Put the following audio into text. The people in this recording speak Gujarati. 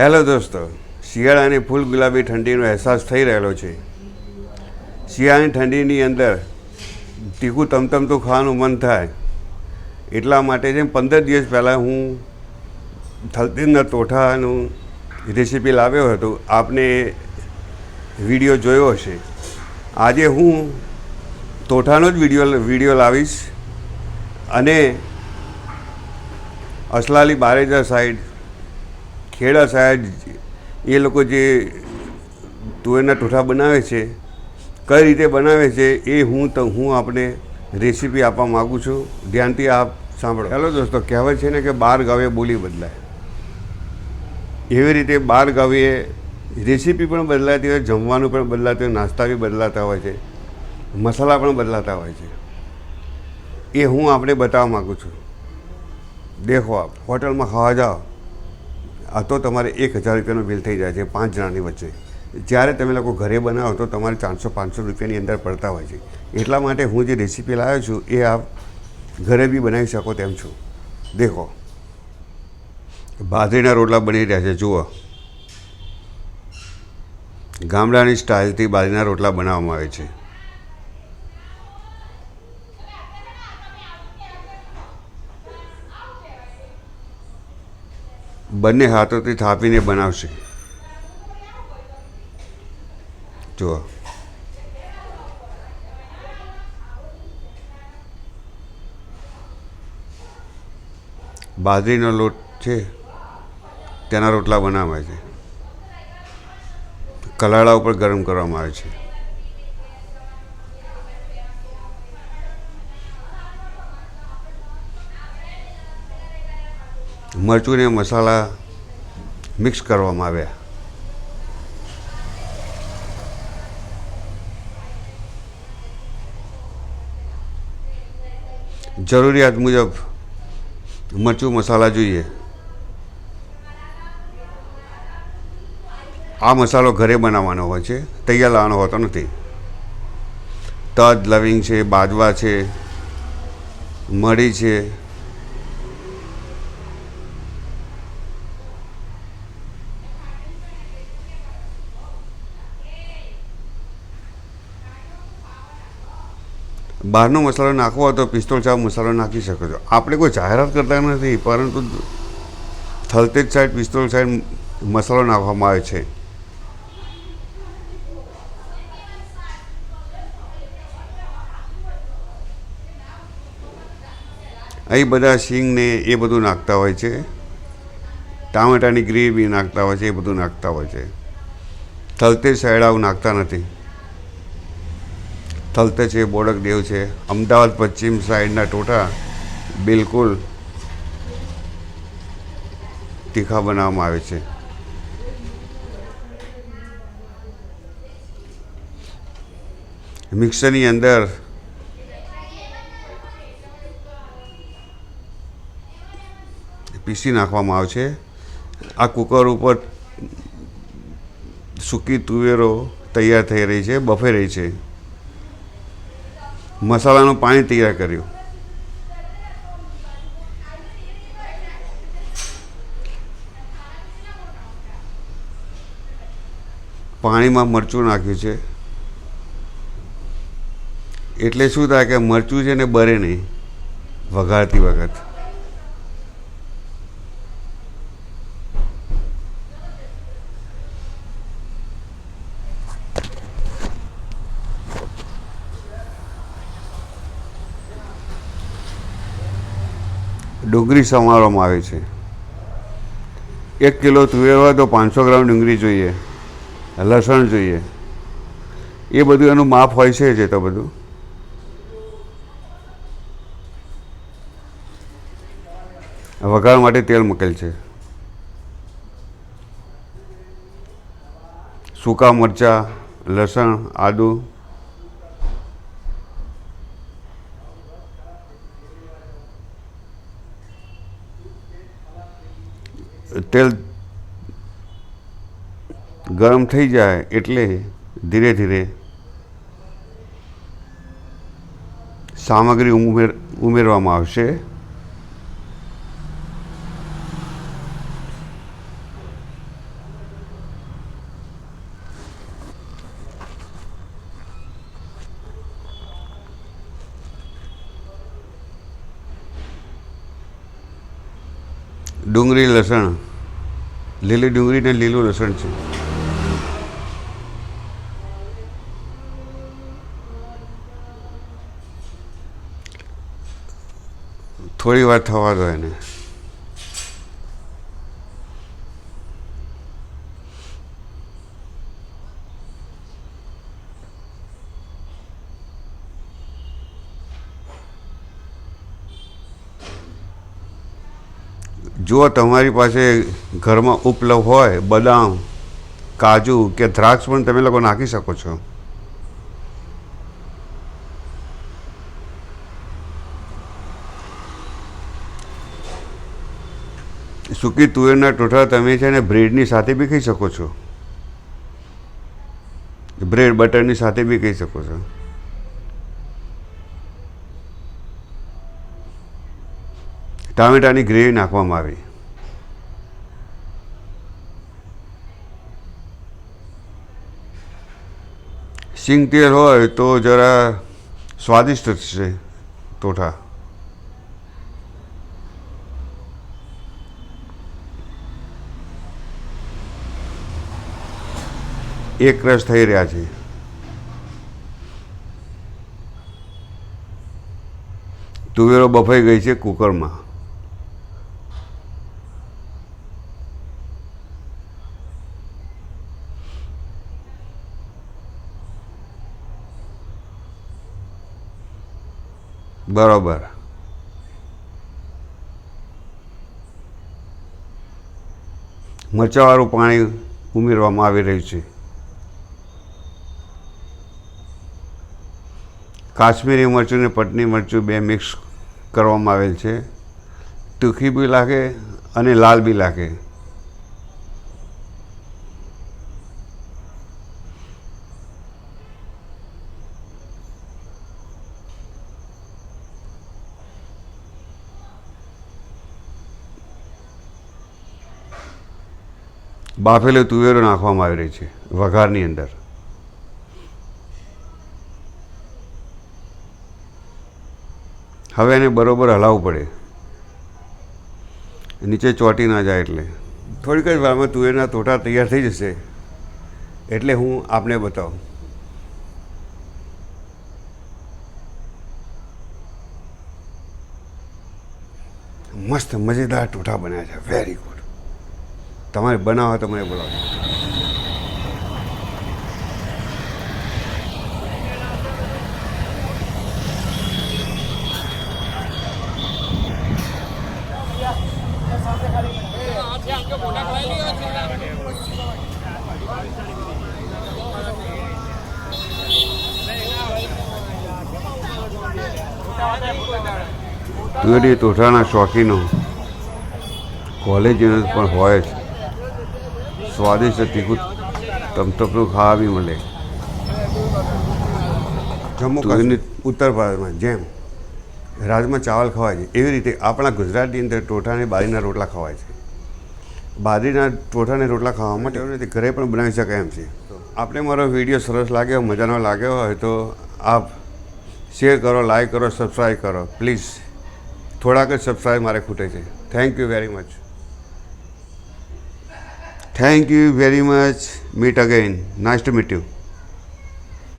હેલો દોસ્તો, શિયાળાની ફૂલ ગુલાબી ઠંડીનો અહેસાસ થઈ રહેલો છે. શિયાળાની ઠંડીની અંદર તીખું તમતમતું ખાવાનું મન થાય. એટલા માટે જેમ પંદર દિવસ પહેલાં હું થલતેજના તોઠાનું રેસીપી લાવ્યો હતો, આપને વીડિયો જોયો હશે. આજે હું તોઠાનો જ વીડિયો વીડિયો લાવીશ અને અસલાલી બારેજા સાઈડ ખેડા સાઈડ એ લોકો જે તુવેરના ટોઠા બનાવે છે, કઈ રીતે બનાવે છે, એ હું તો, હું આપને રેસીપી આપવા માગું છું. ધ્યાનથી આપ સાંભળો. હેલો દોસ્તો કહેવત છે ને કે બાર ગાવે બોલી બદલાય. એવી રીતે બાર ગાવે રેસીપી પણ બદલાતી હોય, જમવાનું પણ બદલાતું હોય, નાસ્તા બી બદલાતા હોય છે, મસાલા પણ બદલાતા હોય છે. એ હું આપણે બતાવવા માગું છું. દેખો આપ, હોટલમાં ખાવા જાઓ. તો તમારે એક હજાર રૂપિયાનું બિલ થઈ જાય છે, પાંચ જણાની વચ્ચે. જ્યારે તમે લોકો ઘરે બનાવો તો તમારે ચારસો, પાંચસો રૂપિયાની અંદર પડતા હોય છે. એટલા માટે હું જે રેસીપી લાવ્યો છું, એ આપ ઘરે બી બનાવી શકો તેમ છું. દેખો. બાજરીના રોટલા બની રહ્યા છે, જુઓ. ગામડાની સ્ટાઇલથી બાજરીના રોટલા બનાવવામાં આવે છે. બંને હાથોથી થાપીને બનાવશે. જુઓ. બાજરીનો લોટ છે, તેના રોટલા બનાવાય છે. કલાળા ઉપર ગરમ કરવામાં આવે છે. મરચું મસાલા મિક્સ કરવામાં આવ્યા. જરૂરિયાત મુજબ મરચું મસાલા જોઈએ. આ મસાલો ઘરે બનાવવાનો હોય છે, તૈયાર લાવવાનો હોતો નથી. તજ, લવિંગ છે, બાજવા છે, મરી છે બહારનો મસાલો નાખવો હોય તો પિસ્તોલ ચાવ મસાલો નાખી શકો છો. આપણે કોઈ જાહેરાત કરતા નથી, પરંતુ થલતેજ સાઈડ પિસ્તોલ સાઈડ મસાલો નાખવામાં આવે છે. અહીં બધા શિંગને એ બધું નાખતા હોય છે. ટામેટાની ગ્રેવી નાખતા હોય છે, એ બધું નાખતા હોય છે. થલતેજ સાઈડ આવું નાખતા નથી. થલતે છે બોડકદેવ છે. અમદાવાદ પશ્ચિમ સાઈડના ટોટા બિલકુલ તીખા બનાવવામાં આવે છે. મિક્સરની અંદર પીસી નાખવામાં આવે છે. આ કુકર ઉપર સૂકી તુવેરો તૈયાર થઈ રહી છે બફે રહી છે. મસાલાનું પાણી તૈયાર કર્યું. પાણીમાં મરચું નાખ્યું છે. એટલે શું થાય કે મરચું છે ને બરે નહીં, વઘારતી વખત. ડુંગળી સમારવામાં આવે છે. એક કિલો તુવેર હોય તો પાંચસો ગ્રામ ડુંગળી જોઈએ. લસણ જોઈએ. એ બધું એનું માપ હોય છે જે તો બધું. વઘાર માટે તેલ મૂકેલ છે. સૂકા મરચાં, લસણ, આદું તેલ ગરમ થઈ જાય એટલે ધીરે ધીરે સામગ્રી ઉમેર ઉમેરવામાં આવશે. ડુંગળી લસણ લીલી ડુંગળી ને લીલું લસણ છે. થોડી વાર થવા દો એને. જો તમારી પાસે ઘરમાં ઉપલબ્ધ હોય બદામ, કાજુ કે દ્રાક્ષ પણ તમે લોકો નાખી શકો છો. સૂકી તુવેરના ટોઠા તમે છે ને બ્રેડની સાથે બી ખાઈ શકો છો. બ્રેડ બટરની સાથે બી ખાઈ શકો છો. ટામેટાની ગ્રેવી નાખવામાં આવી. સિંગ તેલ હોય તો જરા સ્વાદિષ્ટ છે તોઠા એક રસ થઈ રહ્યા છે. તુવેરો બફાઈ ગઈ છે કુકરમાં. બરોબર. મરચાવાળું પાણી ઉમેરવામાં આવી રહ્યું છે. કાશ્મીરી મરચું ને પટની મરચું બે મિક્સ કરવામાં આવેલ છે. તીખી બી લાગે અને લાલ બી લાગે. બાફેલો તુવેરો નાખવામાં આવી રહી છે, વઘારની અંદર. હવે એને બરોબર હલાવવું પડે. નીચે ચોંટી ના જાય એટલે. થોડીક જ વારમાં તુવેરના તોટા તૈયાર થઈ જશે. એટલે હું આપને બતાવું. મસ્ત, મજેદાર ટોઠા બન્યા છે. વેરી ગુડ તમારે બનાવો તો મને બોલાવો તુવેરી તોઠાના શોખીનો. કોલેજ પણ હોય જ. સ્વાદિષ્ટ તીખું. તમતપનું ખાવા બી મળે. જમ્મુ કાશ્મીર ઉત્તર ભારતમાં જેમ. રાજમાં ચાવલ ખવાય છે. એવી રીતે આપણા ગુજરાતની અંદર ટોઠાને બારીના રોટલા ખવાય છે. બારીના ટોઠાને રોટલા ખાવા માટે એવું નથી ઘરે પણ બનાવી શકાય એમ છે. આપણે મારો વીડિયો સરસ લાગ્યો મજાનો લાગ્યો હોય તો આપ શેર કરો લાઈક કરો સબસ્ક્રાઈબ કરો. પ્લીઝ થોડાક જ સબસ્ક્રાઈબ મારે ખૂટે છે. Thank you very much Thank you very much. Meet again. Nice to meet you.